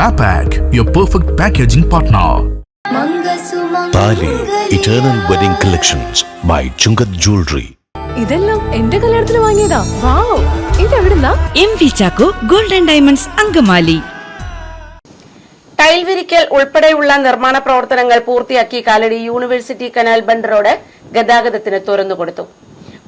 MAPAC, your perfect packaging partner. Thali eternal wedding collections by Chungath jewellery ഇതെല്ലാം എന്റെ കല്യാണത്തിന് വാങ്ങിയതാ. വാവ്. ഇതെവിടുന്നാ M V Chacko golden diamonds Angamaly. Tile വിരിക്കൽ ഉൾപ്പെടെയുള്ള നിർമ്മാണ പ്രവർത്തനങ്ങൾ പൂർത്തിയാക്കി Kalady university canal bund road ഗതാഗതത്തിന് തുറന്നുകൊടുത്തു.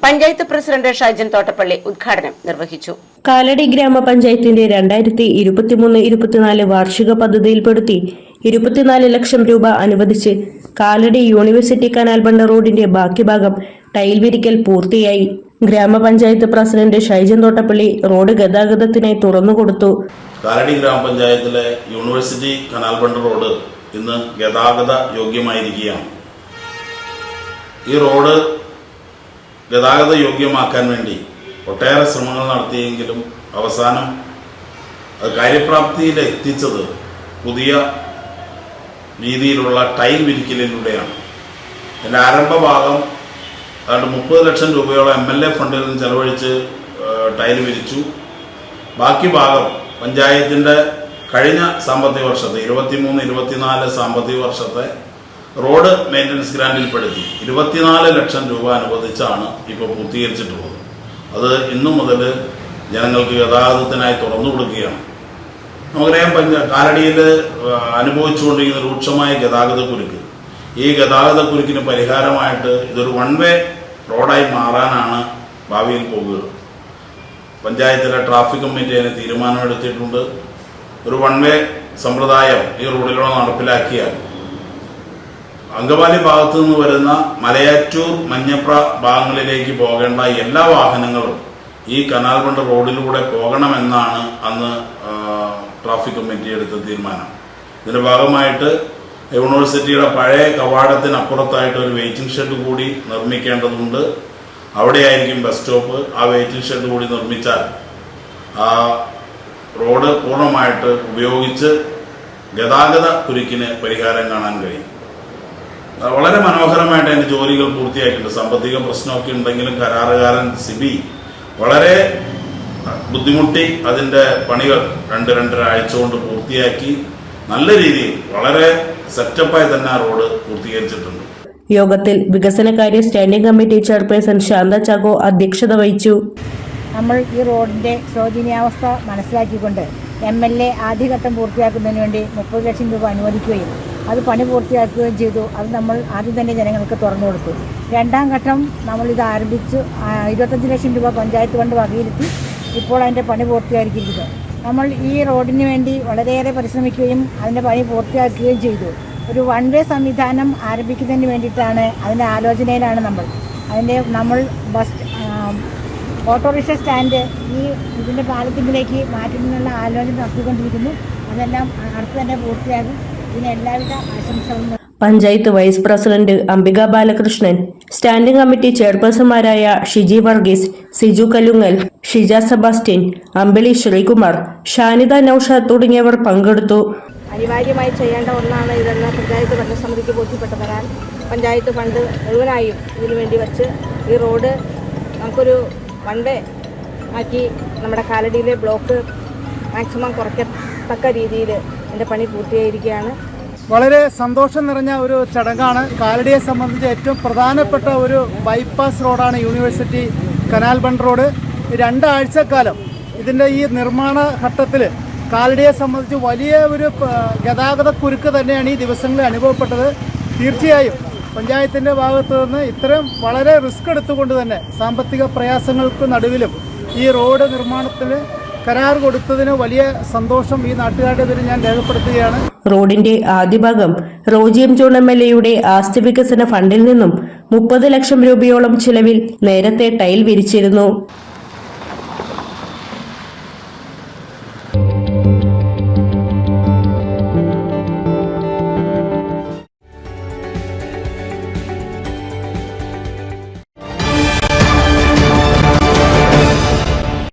പഞ്ചായത്ത് പ്രസിഡന്റ് ഷാജൻ തോട്ടപ്പള്ളി ഉദ്ഘാടനം നിർവഹിച്ചു. കാലടി ഗ്രാമപഞ്ചായത്തിന്റെ രണ്ടായിരത്തി ഇരുപത്തിമൂന്ന് ഇരുപത്തിനാല് വാർഷിക പദ്ധതിയിൽപ്പെടുത്തി ഇരുപത്തിനാല് ലക്ഷം രൂപ അനുവദിച്ച് കാലടി യൂണിവേഴ്സിറ്റി കനാൽ ബണ്ട റോഡിന്റെ ബാക്കി ഭാഗം ടൈൽ വിരിക്കൽ പൂർത്തിയായി. ഗ്രാമപഞ്ചായത്ത് പ്രസിഡന്റ് ഷൈജൻ തോട്ടപ്പള്ളി റോഡ് ഗതാഗതത്തിനായി തുറന്നുകൊടുത്തു കാലടി ഗ്രാമപഞ്ചായത്തിലെ യൂണിവേഴ്സിറ്റി കനാൽ ബണ്ട റോഡ് ഇന്ന് ഗതാഗത യോഗ്യമായിരിക്കുകയാണ്. ഈ റോഡ് ഗതാഗത യോഗ്യമാക്കാൻ വേണ്ടി ഒട്ടേറെ ശ്രമങ്ങൾ നടത്തിയെങ്കിലും അവസാനം അത് കാര്യപ്രാപ്തിയിൽ എത്തിച്ചത് പുതിയ രീതിയിലുള്ള ടൈൽ വിരിക്കലിലൂടെയാണ്. എന്റെ ആരംഭഭാഗം അതായത് മുപ്പത് ലക്ഷം രൂപയോളം എം എൽ എ ഫണ്ടിൽ നിന്ന് ചെലവഴിച്ച് ടൈൽ വിരിച്ചു. ബാക്കി ഭാഗം പഞ്ചായത്തിന്റെ കഴിഞ്ഞ സാമ്പത്തിക വർഷത്തെ ഇരുപത്തിമൂന്ന് ഇരുപത്തിനാല് സാമ്പത്തിക വർഷത്തെ റോഡ് മെയിന്റനൻസ് ഗ്രാൻഡിൽപ്പെടുത്തി ഇരുപത്തിനാല് ലക്ഷം രൂപ അനുവദിച്ചാണ് ഇപ്പോൾ പൂർത്തീകരിച്ചിട്ടുള്ളത്. അത് ഇന്നു മുതൽ ജനങ്ങൾക്ക് ഗതാഗതത്തിനായി തുറന്നു കൊടുക്കുകയാണ്. നമുക്കറിയാം പഞ്ച കാലടിയിൽ അനുഭവിച്ചുകൊണ്ടിരിക്കുന്ന രൂക്ഷമായ ഗതാഗത കുരുക്ക് ഈ ഗതാഗത കുരുക്കിന് പരിഹാരമായിട്ട് ഇതൊരു വൺ വേ റോഡായി മാറാനാണ് ഭാവിയിൽ പോകുക. പഞ്ചായത്തിലെ ട്രാഫിക് കമ്മിറ്റി അതിന് തീരുമാനമെടുത്തിട്ടുണ്ട് ഒരു വൺ വേ സമ്പ്രദായം ഈ റോഡിലൂടെ നടപ്പിലാക്കിയാൽ അങ്കമാലി ഭാഗത്തു നിന്ന് വരുന്ന മലയാറ്റൂർ മഞ്ഞപ്ര ഭാഗങ്ങളിലേക്ക് പോകേണ്ട എല്ലാ വാഹനങ്ങളും ഈ കനാൽ ബണ്ട് റോഡിലൂടെ പോകണമെന്നാണ് അന്ന് ട്രാഫിക് കമ്മിറ്റി എടുത്ത തീരുമാനം. ഇതിന്റെ ഭാഗമായിട്ട് യൂണിവേഴ്സിറ്റിയുടെ പഴയ കവാടത്തിനപ്പുറത്തായിട്ട് ഒരു വെയിറ്റിംഗ് ഷെഡ് കൂടി നിർമ്മിക്കേണ്ടതുണ്ട്. അവിടെയായിരിക്കും ബസ് സ്റ്റോപ്പ്. ആ വെയിറ്റിംഗ് ഷെഡ് കൂടി നിർമ്മിച്ചാൽ ആ റോഡ് പൂർണമായിട്ട് ഉപയോഗിച്ച് ഗതാഗത കുരുക്കിന് പരിഹാരം കാണാൻ കഴിയും. വളരെ മനോഹരമായിട്ട് അതിന്റെ ജോലികൾ പൂർത്തിയാക്കിയിട്ടുണ്ട് സാമ്പത്തിക പ്രശ്നമൊക്കെ ഉണ്ടെങ്കിലും കരാറുകാരൻ സിബി വളരെ ബുദ്ധിമുട്ടി അതിന്റെ പണികൾ രണ്ട് രണ്ടര ആഴ്ച കൊണ്ട് പൂർത്തിയാക്കി നല്ല രീതിയിൽ വളരെ സെറ്റപ്പായി തന്നെ ആ റോഡ് പൂർത്തീകരിച്ചിട്ടുണ്ട്. യോഗത്തിൽ വികസനകാര്യ standing committee chairperson Shantha Chago അധ്യക്ഷത വഹിച്ചു. നമ്മൾ ഈ റോഡിന്റെ ശോചനീയാവസ്ഥ മനസ്സിലാക്കിക്കൊണ്ട് എം എൽ എ ആദ്യഘട്ടം പൂർത്തിയാക്കുന്നതിന് വേണ്ടി മുപ്പത് ലക്ഷം രൂപ അനുവദിക്കുകയും അത് പണി പൂർത്തിയാക്കുകയും ചെയ്തു. അത് നമ്മൾ ആദ്യം തന്നെ ജനങ്ങൾക്ക് തുറന്നു കൊടുത്തു. രണ്ടാം ഘട്ടം നമ്മളിത് ആരംഭിച്ചു. ആ, ഇരുപത്തഞ്ച് ലക്ഷം രൂപ പഞ്ചായത്ത് കൊണ്ട് വകയിരുത്തി ഇപ്പോൾ അതിന്റെ പണി പൂർത്തിയായിരിക്കുന്നത് നമ്മൾ ഈ റോഡിന് വേണ്ടി വളരെയേറെ പരിശ്രമിക്കുകയും അതിന്റെ പണി പൂർത്തിയാക്കുകയും ചെയ്തു. ഒരു വൺ വേ സംവിധാനം ആരംഭിക്കുന്നതിന് വേണ്ടിയിട്ടാണ് അതിന്റെ ആലോചനയിലാണ് നമ്മൾ. അതിന്റെ നമ്മൾ ബസ് ഓട്ടോറിക്ഷ സ്റ്റാൻഡ് ഈ ഇതിന്റെ പാലത്തിലേക്ക് മാറ്റുന്നതിനുള്ള ആലോചന നടത്തിക്കൊണ്ടിരിക്കുന്നു. അതെല്ലാം അടുത്ത് തന്നെ പൂർത്തിയാകും. ഇതിന് എല്ലാവിധ ആശംസകളും panchayat vice president Ambika Balakrishnan standing committee ചെയർപേഴ്സൺമാരായ Shiji Varghese Siju Kalungal Shija Sebastian Ambili Sreekumar Shanitha Noushad തുടങ്ങിയവർ പങ്കെടുത്തു. അനിവാര്യമായി ചെയ്യേണ്ട ഒന്നാണ് ഇതെന്ന് പഞ്ചായത്ത് ഭരണസമിതിക്ക് ബോധ്യപ്പെട്ടതിനാൽ പഞ്ചായത്ത് ഫണ്ട് മുഴുവനായും ഇതിനു വേണ്ടി വച്ച് ഈ റോഡ് നമുക്കൊരു വൺ വേ ആക്കി നമ്മുടെ കാലടിയിലെ ബ്ലോക്ക് മാക്സിമം കുറയ്ക്കത്തക്ക രീതിയിൽ എന്റെ പണി പൂർത്തിയായിരിക്കുകയാണ്. വളരെ സന്തോഷം നിറഞ്ഞ ഒരു ചടങ്ങാണ്. കാലടിയെ സംബന്ധിച്ച് ഏറ്റവും പ്രധാനപ്പെട്ട ഒരു ബൈപ്പാസ് റോഡാണ് യൂണിവേഴ്സിറ്റി കനാൽ ബണ്ട് റോഡ് രണ്ടാഴ്ചക്കാലം ഇതിന്റെ ഈ നിർമ്മാണ ഘട്ടത്തിൽ കാലടിയെ സംബന്ധിച്ച് വലിയ ഒരു ഗതാഗത കുരുക്ക് തന്നെയാണ് ഈ ദിവസങ്ങളിൽ അനുഭവപ്പെട്ടത്. തീർച്ചയായും പഞ്ചായത്തിന്റെ ഭാഗത്തു നിന്ന് ഇത്തരം വളരെ റിസ്ക് എടുത്തുകൊണ്ട് തന്നെ സാമ്പത്തിക പ്രയാസങ്ങൾക്ക് നടുവിലും ഈ റോഡ് നിർമ്മാണത്തിന് കരാർ കൊടുത്തതിന് വലിയ സന്തോഷം ഈ നാട്ടുകാരുടെ പേര് ഞാൻ രേഖപ്പെടുത്തുകയാണ്. റോഡിന്റെ ആദ്യഭാഗം Roji M John M L എയുടെ ആസ്തി വികസന ഫണ്ടിൽ നിന്നും മുപ്പത് ലക്ഷം രൂപയോളം ചിലവിൽ നേരത്തെ ടൈൽ വിരിച്ചിരുന്നു.